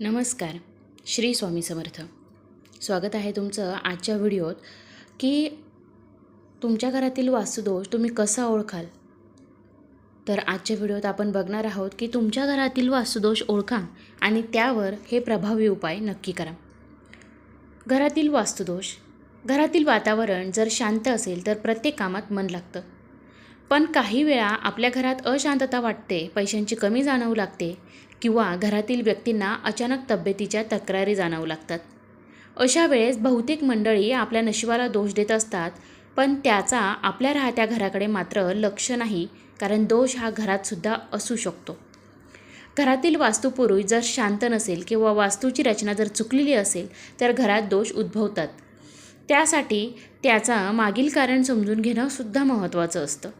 नमस्कार श्री स्वामी समर्थ. स्वागत आहे तुमचं आजच्या व्हिडिओत की तुमच्या घरातील वास्तुदोष तुम्ही कसा ओळखाल? तर आजच्या व्हिडिओत आपण बघणार आहोत की तुमच्या घरातील वास्तुदोष ओळखा आणि त्यावर हे प्रभावी उपाय नक्की करा. घरातील वास्तुदोष घरातील वातावरण जर शांत असेल तर प्रत्येक कामात मन लागतं. पण काही वेळा आपल्या घरात अशांतता वाटते पैशांची कमी जाणवू लागते किंवा घरातील व्यक्तींना अचानक तब्येतीच्या तक्रारी जाणवू लागतात. अशा वेळेस बहुतेक मंडळी आपल्या नशिबाला दोष देत असतात पण त्याचा आपल्या राहत्या घराकडे मात्र लक्ष नाही कारण दोष हा घरातसुद्धा असू शकतो. घरातील वास्तुपुरुष जर शांत नसेल किंवा वास्तूची रचना जर चुकलेली असेल तर घरात दोष उद्भवतात. त्यासाठी त्याचा मागील कारण समजून घेणं सुद्धा महत्त्वाचं असतं.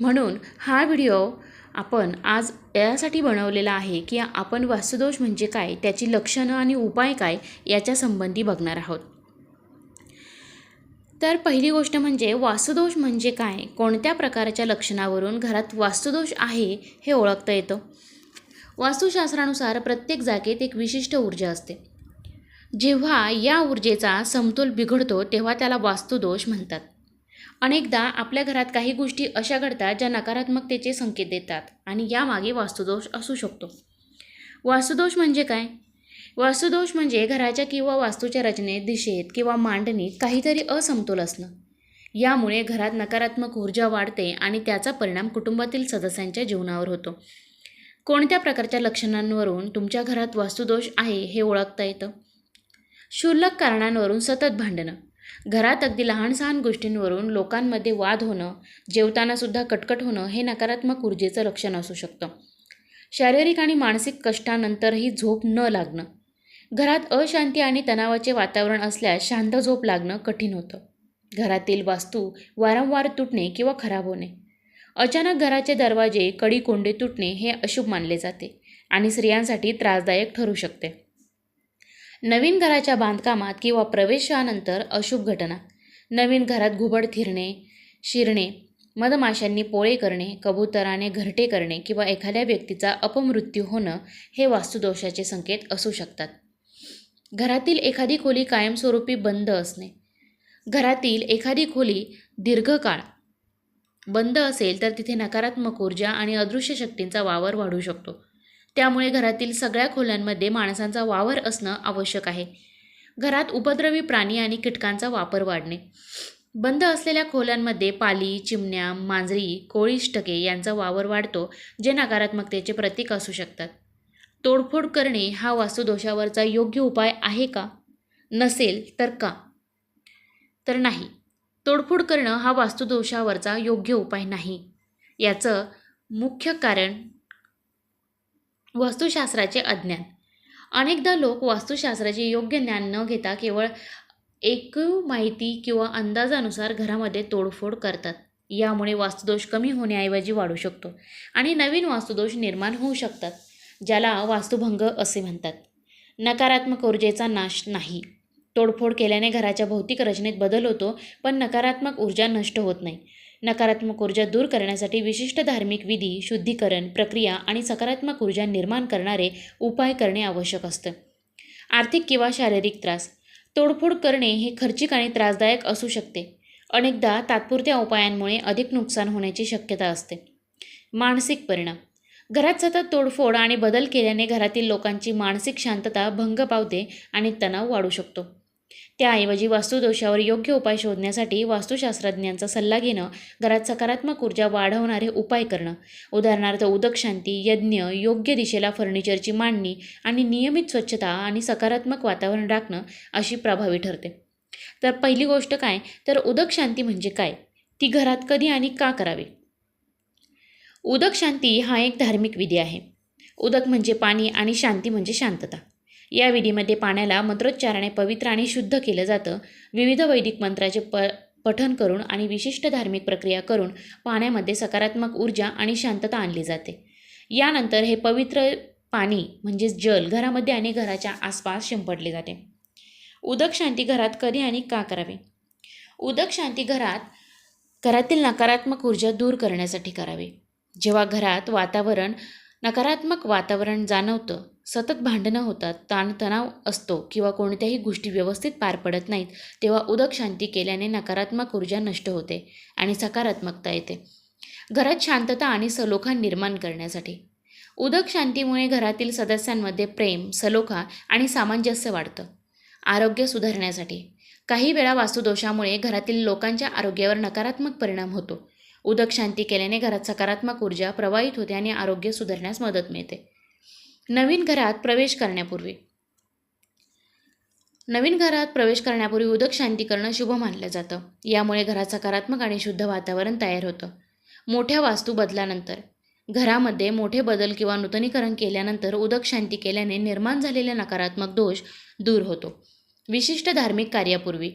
म्हणून हा व्हिडिओ आपण आज यासाठी बनवलेला आहे की आपण वास्तुदोष म्हणजे काय त्याची लक्षणं आणि उपाय काय याच्या संबंधी बघणार आहोत. तर पहिली गोष्ट म्हणजे वास्तुदोष म्हणजे काय कोणत्या प्रकारच्या लक्षणावरून घरात वास्तुदोष आहे हे ओळखता येतं. वास्तुशास्त्रानुसार प्रत्येक जागेत एक विशिष्ट ऊर्जा असते. जेव्हा या ऊर्जेचा समतोल बिघडतो तेव्हा त्याला वास्तुदोष म्हणतात. अनेकदा आपल्या घरात काही गोष्टी अशा घडतात ज्या नकारात्मकतेचे संकेत देतात आणि यामागे वास्तुदोष असू शकतो. वास्तुदोष म्हणजे काय? वास्तुदोष म्हणजे घराच्या किंवा वास्तूच्या रचनेत दिशेत किंवा मांडणीत काहीतरी असमतोल असणं. यामुळे घरात नकारात्मक ऊर्जा वाढते आणि त्याचा परिणाम कुटुंबातील सदस्यांच्या जीवनावर होतो. कोणत्या प्रकारच्या लक्षणांवरून तुमच्या घरात वास्तुदोष आहे हे ओळखता येतं? क्षुल्लक कारणांवरून सतत भांडणं. घरात अगदी लहान सहान गोष्टींवरून लोकांमध्ये वाद होणं जेवतानासुद्धा कटकट होणं हे नकारात्मक ऊर्जेचं लक्षण असू शकतं. शारीरिक आणि मानसिक कष्टानंतरही झोप न लागणं. घरात अशांती आणि तणावाचे वातावरण असल्यास शांत झोप लागणं कठीण होतं. घरातील वास्तू वारंवार तुटणे किंवा खराब होणे. अचानक घराचे दरवाजे कडी कोंडे तुटणे हे अशुभ मानले जाते आणि स्त्रियांसाठी त्रासदायक ठरू शकते. नवीन घराच्या बांधकामात किंवा प्रवेशानंतर अशुभ घटना. नवीन घरात घुबड थिरणे शिरणे मधमाशांनी पोळे करणे कबुतराने घरटे करणे किंवा एखाद्या व्यक्तीचा अपमृत्यू होणं हे वास्तुदोषाचे संकेत असू शकतात. घरातील एखादी खोली कायमस्वरूपी बंद असणे. घरातील एखादी खोली दीर्घकाळ बंद असेल तर तिथे नकारात्मक ऊर्जा आणि अदृश्य शक्तींचा वावर वाढू शकतो. त्यामुळे घरातील सगळ्या खोल्यांमध्ये माणसांचा वावर असणं आवश्यक आहे. घरात उपद्रवी प्राणी आणि कीटकांचा वापर वाढणे. बंद असलेल्या खोल्यांमध्ये पाली चिमण्या मांजरी कोळीष्टके यांचा वावर वाढतो जे नकारात्मकतेचे प्रतीक असू शकतात. तोडफोड करणे हा वास्तुदोषावरचा योग्य उपाय आहे का? नसेल तर का? तर नाही. तोडफोड करणं हा वास्तुदोषावरचा योग्य उपाय नाही. याचं मुख्य कारण वास्तुशास्त्राचे अज्ञान. अनेकदा लोक वास्तुशास्त्राचे योग्य ज्ञान न घेता केवळ एक माहिती किंवा अंदाजानुसार घरामध्ये तोडफोड करतात. यामुळे वास्तुदोष कमी होण्याऐवजी वाढू शकतो आणि नवीन वास्तुदोष निर्माण होऊ शकतात ज्याला वास्तुभंग असे म्हणतात. नकारात्मक ऊर्जेचा नाश नाही. तोडफोड केल्याने घराच्या भौतिक रचनेत बदल होतो पण नकारात्मक ऊर्जा नष्ट होत नाही. नकारात्मक ऊर्जा दूर करण्यासाठी विशिष्ट धार्मिक विधी शुद्धीकरण प्रक्रिया आणि सकारात्मक ऊर्जा निर्माण करणारे उपाय करणे आवश्यक असतं. आर्थिक किंवा शारीरिक त्रास. तोडफोड करणे हे खर्चिक आणि त्रासदायक असू शकते. अनेकदा तात्पुरत्या उपायांमुळे अधिक नुकसान होण्याची शक्यता असते. मानसिक परिणाम. घरात सतत तोडफोड आणि बदल केल्याने घरातील लोकांची मानसिक शांतता भंग पावते आणि तणाव वाढू शकतो. त्याऐवजी वास्तुदोषावर योग्य उपाय शोधण्यासाठी वास्तुशास्त्रज्ञांचा सल्ला घेणं घरात सकारात्मक ऊर्जा वाढवणारे उपाय करणं. उदाहरणार्थ उदक शांती यज्ञ योग्य दिशेला फर्निचरची मांडणी आणि नियमित स्वच्छता आणि सकारात्मक वातावरण राखणं अशी प्रभावी ठरते. तर पहिली गोष्ट काय? तर उदक शांती म्हणजे काय? ती घरात कधी आणि का करावी? उदक शांती हा एक धार्मिक विधी आहे. उदक म्हणजे पाणी आणि शांती म्हणजे शांतता. या विधीमध्ये पाण्याला मंत्रोच्चाराने पवित्र आणि शुद्ध केलं जातं. विविध वैदिक मंत्राचे प पठन करून आणि विशिष्ट धार्मिक प्रक्रिया करून पाण्यामध्ये सकारात्मक ऊर्जा आणि शांतता आणली जाते. यानंतर हे पवित्र पाणी म्हणजेच जल घरामध्ये आणि घराच्या आसपास शिंपडले जाते. उदक शांती घरात कधी आणि का करावे? उदक शांती घरात घरातील नकारात्मक ऊर्जा दूर करण्यासाठी करावे. जेव्हा घरात वातावरण नकारात्मक वातावरण जाणवतं सतत भांडणं होतात ताणतणाव असतो किंवा कोणत्याही गोष्टी व्यवस्थित पार पडत नाहीत तेव्हा उदक शांती केल्याने नकारात्मक ऊर्जा नष्ट होते आणि सकारात्मकता येते. घरात शांतता आणि सलोखा निर्माण करण्यासाठी. उदक शांतीमुळे घरातील सदस्यांमध्ये प्रेम सलोखा आणि सामंजस्य वाढतं. आरोग्य सुधारण्यासाठी. काही वेळा वास्तुदोषामुळे घरातील लोकांच्या आरोग्यावर नकारात्मक परिणाम होतो. उदक शांती केल्याने घरात सकारात्मक ऊर्जा प्रवाहित होते आणि आरोग्य सुधारण्यास मदत मिळते. नवीन घरात प्रवेश करण्यापूर्वी. नवीन घरात प्रवेश करण्यापूर्वी उदक शांती करणं शुभ मानलं जातं. यामुळे घरात सकारात्मक आणि शुद्ध वातावरण तयार होतं. मोठ्या वास्तू बदलानंतर घरामध्ये मोठे बदल किंवा नूतनीकरण केल्यानंतर उदक शांती केल्याने निर्माण झालेले नकारात्मक दोष दूर होतो. विशिष्ट धार्मिक कार्यापूर्वी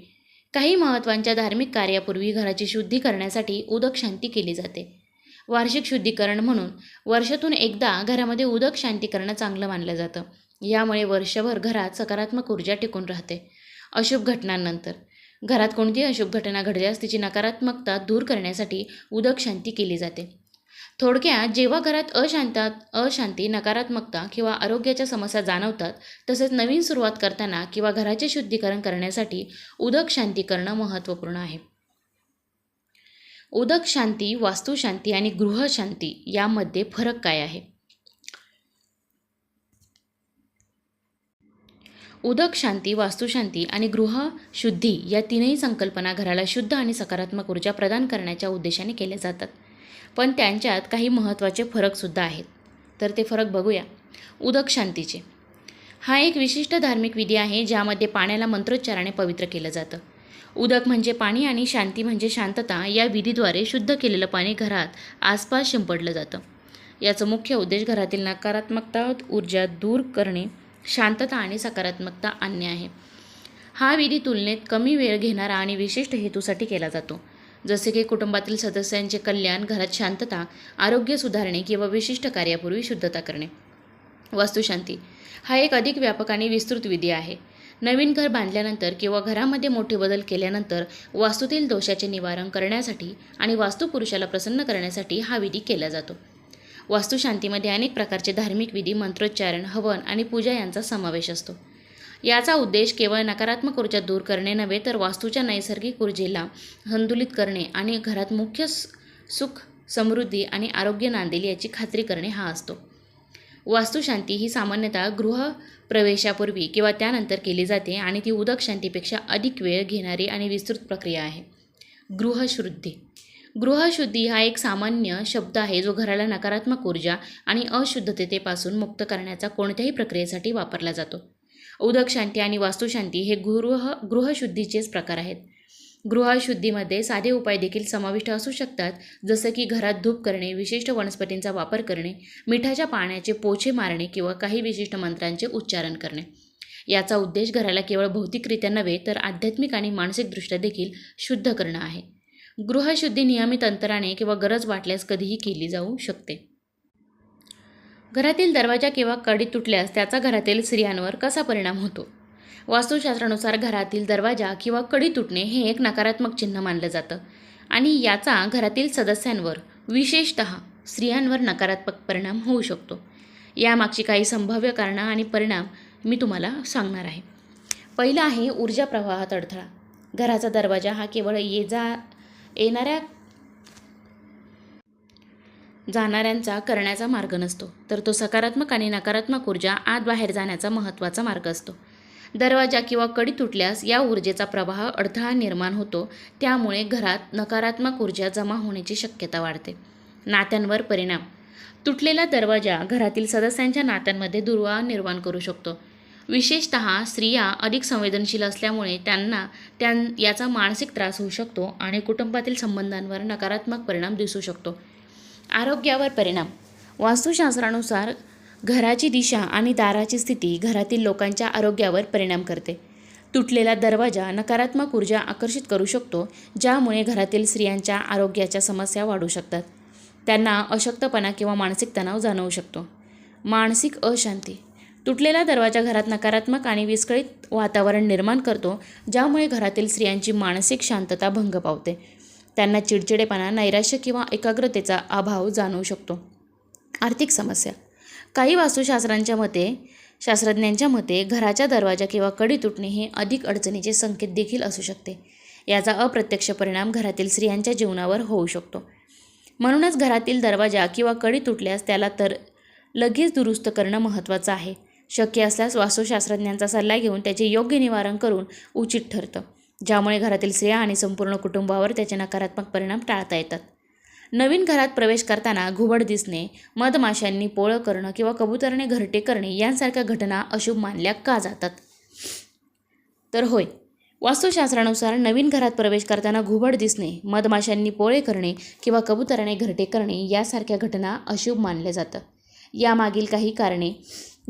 काही महत्त्वांच्या धार्मिक कार्यापूर्वी घराची शुद्धी करण्यासाठी उदक शांती केली जाते. वार्षिक शुद्धीकरण म्हणून वर्षातून एकदा घरामध्ये उदक शांती करणं चांगलं मानलं जातं. यामुळे वर्षभर घरात सकारात्मक ऊर्जा टिकून राहते. अशुभ घटनांनंतर. घरात कोणतीही अशुभ घटना घडल्यास तिची नकारात्मकता दूर करण्यासाठी उदक शांती केली जाते. थोडक्यात जेव्हा घरात अशांतात अशांती नकारात्मकता किंवा आरोग्याच्या समस्या जाणवतात तसेच नवीन सुरुवात करताना किंवा घराचे शुद्धीकरण करण्यासाठी उदक शांती करणं महत्त्वपूर्ण आहे. उदक शांती वास्तुशांती आणि गृहशांती यामध्ये फरक काय आहे? उदक शांती वास्तुशांती आणि गृहशुद्धी या तीनही संकल्पना घराला शुद्ध आणि सकारात्मक ऊर्जा प्रदान करण्याच्या उद्देशाने केल्या जातात. पण त्यांच्यात काही महत्त्वाचे फरकसुद्धा आहेत. तर ते फरक बघूया. उदक शांतीचे हा एक विशिष्ट धार्मिक विधी आहे ज्यामध्ये पाण्याला मंत्रोच्चाराने पवित्र केलं जातं. उदक म्हणजे पाणी आणि शांती म्हणजे शांतता या विधीद्वारे शुद्ध केलेलं पाणी घरात आसपास शिंपडलं जातं. याचं मुख्य उद्देश घरातील नकारात्मकता ऊर्जा दूर करणे शांतता आणि सकारात्मकता आणणे आहे. हा विधी तुलनेत कमी वेळ घेणारा आणि विशिष्ट हेतूसाठी केला जातो. जसे की कुटुंबातील सदस्यांचे कल्याण घरात शांतता आरोग्य सुधारणे किंवा विशिष्ट कार्यापूर्वी शुद्धता करणे. वास्तुशांती हा एक अधिक व्यापक आणि विस्तृत विधी आहे. नवीन घर बांधल्यानंतर किंवा घरामध्ये मोठे बदल केल्यानंतर वास्तूतील दोषाचे निवारण करण्यासाठी आणि वास्तुपुरुषाला प्रसन्न करण्यासाठी हा विधी केला जातो. वास्तुशांतीमध्ये अनेक प्रकारचे धार्मिक विधी मंत्रोच्चारण हवन आणि पूजा यांचा समावेश असतो. याचा उद्देश केवळ नकारात्मक ऊर्जा दूर करणे नव्हे तर वास्तूच्या नैसर्गिक ऊर्जेला संतुलित करणे आणि घरात मुख्य सुख समृद्धी आणि आरोग्य नांदेल याची खात्री करणे हा असतो. वास्तुशांती ही सामान्यतः गृह प्रवेशापूर्वी किंवा त्यानंतर केली जाते आणि ती उदक शांतीपेक्षा अधिक वेळ घेणारी आणि विस्तृत प्रक्रिया आहे. गृहशुद्धी. गृहशुद्धी हा एक सामान्य शब्द आहे जो घराला नकारात्मक ऊर्जा आणि अशुद्धतेपासून मुक्त करण्याचा कोणत्याही प्रक्रियेसाठी वापरला जातो. उदक शांती आणि वास्तुशांती हे गृह गृहशुद्धीचेच प्रकार आहेत. गृहशुद्धीमध्ये साधे उपाय देखील समाविष्ट असू शकतात. जसं की घरात धूप करणे विशिष्ट वनस्पतींचा वापर करणे मिठाच्या पाण्याचे पोछे मारणे किंवा काही विशिष्ट मंत्रांचे उच्चारण करणे. याचा उद्देश घराला केवळ भौतिकरित्या नव्हे तर आध्यात्मिक आणि मानसिकदृष्ट्या देखील शुद्ध करणं आहे. गृहशुद्धी नियमित अंतराने किंवा गरज वाटल्यास कधीही केली जाऊ शकते. घरातील दरवाजा किंवा कडी तुटल्यास त्याचा घरातील स्त्रियांवर कसा परिणाम होतो? वास्तुशास्त्रानुसार घरातील दरवाजा किंवा कडी तुटणे हे एक नकारात्मक चिन्ह मानलं जातं. आणि याचा घरातील सदस्यांवर विशेषत स्त्रियांवर नकारात्मक परिणाम होऊ शकतो. यामागची काही संभाव्य कारणं आणि परिणाम मी तुम्हाला सांगणार आहे. पहिलं आहे ऊर्जा प्रवाहात अडथळा. घराचा दरवाजा हा केवळ ये जा येणाऱ्या जाणाऱ्यांचा करण्याचा मार्ग नसतो तर तो सकारात्मक आणि नकारात्मक ऊर्जा आत बाहेर जाण्याचा महत्त्वाचा मार्ग असतो. दरवाजा किंवा कडी तुटल्यास या ऊर्जेचा प्रवाह अडथळा निर्माण होतो. त्यामुळे घरात नकारात्मक ऊर्जा जमा होण्याची शक्यता वाढते. नात्यांवर परिणाम. तुटलेला दरवाजा घरातील सदस्यांच्या नात्यांमध्ये दुर्वा निर्माण करू शकतो. विशेषत स्त्रिया अधिक संवेदनशील असल्यामुळे त्यांना त्यां याचा मानसिक त्रास होऊ शकतो आणि कुटुंबातील संबंधांवर नकारात्मक परिणाम दिसू शकतो. आरोग्यावर परिणाम. वास्तुशास्त्रानुसार घराची दिशा आणि दाराची स्थिती घरातील लोकांच्या आरोग्यावर परिणाम करते. तुटलेला दरवाजा नकारात्मक ऊर्जा आकर्षित करू शकतो ज्यामुळे घरातील स्त्रियांच्या आरोग्याच्या समस्या वाढू शकतात. त्यांना अशक्तपणा किंवा मानसिक तणाव जाणवू शकतो. मानसिक अशांती. तुटलेला दरवाजा घरात नकारात्मक आणि विस्कळीत वातावरण निर्माण करतो ज्यामुळे घरातील स्त्रियांची मानसिक शांतता भंग पावते. त्यांना चिडचिडेपणा नैराश्य किंवा एकाग्रतेचा अभाव जाणवू शकतो. आर्थिक समस्या. काही वास्तुशास्त्रांच्या मते शास्त्रज्ञांच्या मते घराच्या दरवाजा किंवा कडी तुटणे हे अधिक अडचणीचे संकेत देखील असू शकते. याचा अप्रत्यक्ष परिणाम घरातील स्त्रियांच्या जीवनावर होऊ शकतो. म्हणूनच घरातील दरवाजा किंवा कडी तुटल्यास त्याला तर लगेच दुरुस्त करणं महत्त्वाचं आहे. शक्य असल्यास वास्तुशास्त्रज्ञांचा सल्ला घेऊन त्याचे योग्य निवारण करून उचित ठरतं ज्यामुळे घरातील स्त्रिया आणि संपूर्ण कुटुंबावर त्याचे नकारात्मक परिणाम टाळता येतात. नवीन घरात प्रवेश करताना घुबड दिसणे मधमाशांनी पोळं करणं किंवा कबुतरने घरटे करणे यांसारख्या घटना अशुभ मानल्या का जातात? तर होय वास्तुशास्त्रानुसार नवीन घरात प्रवेश करताना घुबड दिसणे मधमाशांनी पोळे करणे किंवा कबुतराने घरटे करणे यासारख्या घटना अशुभ मानल्या जातात. यामागील काही कारणे.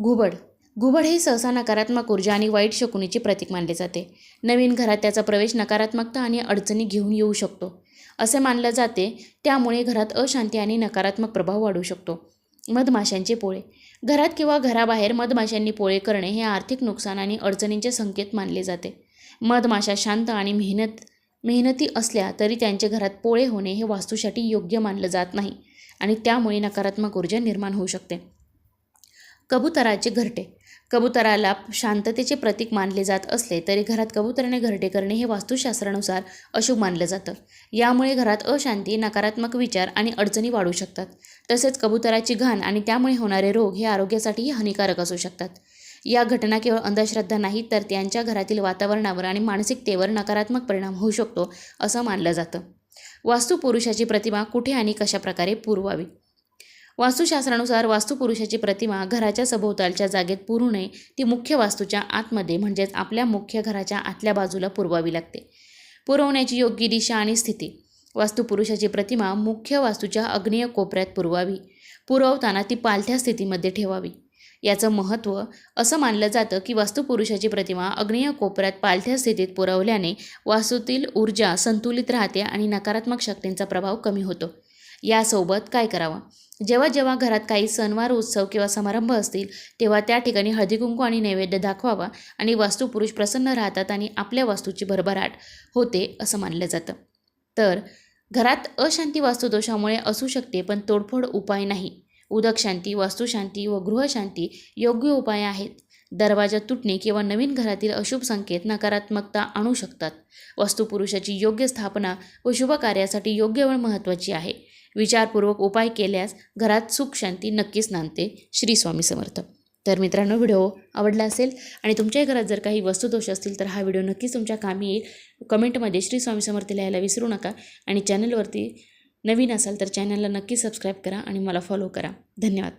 घुबड. घुबड हे सहसा नकारात्मक ऊर्जा आणि वाईट शकुनीचे प्रतीक मानले जाते. नवीन घरात त्याचा प्रवेश नकारात्मकता आणि अडचणी घेऊन येऊ शकतो. असे मानलं जाते त्यामुळे घरात अशांती आणि नकारात्मक प्रभाव वाढू शकतो. मधमाशांचे पोळे. घरात किंवा घराबाहेर मधमाशांनी पोळे करणे हे आर्थिक नुकसान आणि अडचणींचे संकेत मानले जाते. मधमाशा शांत आणि मेहनत मेहनती असल्या तरी त्यांचे घरात पोळे होणे हे वास्तूसाठी योग्य मानलं जात नाही आणि त्यामुळे नकारात्मक ऊर्जा निर्माण होऊ शकते. कबुतराचे घरटे. कबुतराला शांततेचे प्रतीक मानले जात असले तरी घरात कबुतराने घरटे करणे हे वास्तुशास्त्रानुसार अशुभ मानलं जातं. यामुळे घरात अशांती नकारात्मक विचार आणि अडचणी वाढू शकतात. तसेच कबुतराची घाण आणि त्यामुळे होणारे रोग हे आरोग्यासाठीही हानिकारक असू शकतात. या घटना केवळ अंधश्रद्धा नाही तर त्यांच्या घरातील वातावरणावर आणि मानसिकतेवर नकारात्मक परिणाम होऊ शकतो असं मानलं जातं. वास्तुपुरुषाची प्रतिमा कुठे आणि कशाप्रकारे पुरवावी? वास्तुशास्त्रानुसार वास्तुपुरुषाची प्रतिमा घराच्या सभोवतालच्या जागेत पुरू नये ती मुख्य वास्तूच्या आतमध्ये म्हणजेच आपल्या मुख्य घराच्या आतल्या बाजूला पुरवावी लागते. पुरवण्याची योग्य दिशा आणि स्थिती. वास्तुपुरुषाची प्रतिमा मुख्य वास्तूच्या अग्नेय कोपऱ्यात पुरवावी. पुरवताना ती पालथ्या स्थितीमध्ये ठेवावी. याचं महत्त्व असं मानलं जातं की वास्तुपुरुषाची प्रतिमा अग्नेय कोपऱ्यात पालथ्या स्थितीत पुरवल्याने वास्तूतील ऊर्जा संतुलित राहते आणि नकारात्मक शक्तींचा प्रभाव कमी होतो. यासोबत काय करावं? जेव्हा जेव्हा घरात काही सणवार उत्सव किंवा समारंभ असतील तेव्हा त्या ठिकाणी हळदीकुंकू आणि नैवेद्य दाखवावा आणि वास्तुपुरुष प्रसन्न राहतात आणि आपल्या वास्तूची भरभराट होते असं मानलं जातं. तर घरात अशांती वास्तुदोषामुळे असू शकते पण तोडफोड उपाय नाही. उदक शांती वास्तुशांती व गृहशांती योग्य उपाय आहेत. दरवाजा तुटणे किंवा नवीन घरातील अशुभ संकेत नकारात्मकता आणू शकतात. वास्तुपुरुषाची योग्य स्थापना व शुभ कार्यासाठी योग्य वेळ महत्त्वाची आहे. विचारपूर्वक उपाय केल्यास घरात सुख शांती नक्कीच नांदते. श्री स्वामी समर्थ. तर मित्रांनो व्हिडिओ आवडला असेल आणि तुमच्याही घरात जर काही वस्तुदोष असतील तर हा व्हिडिओ नक्कीच तुमच्या कामी येईल. कमेंटमध्ये श्री स्वामी समर्थ लिहायला विसरू नका आणि चॅनलवरती नवीन असाल तर चॅनलला नक्की सबस्क्राईब करा आणि मला फॉलो करा. धन्यवाद.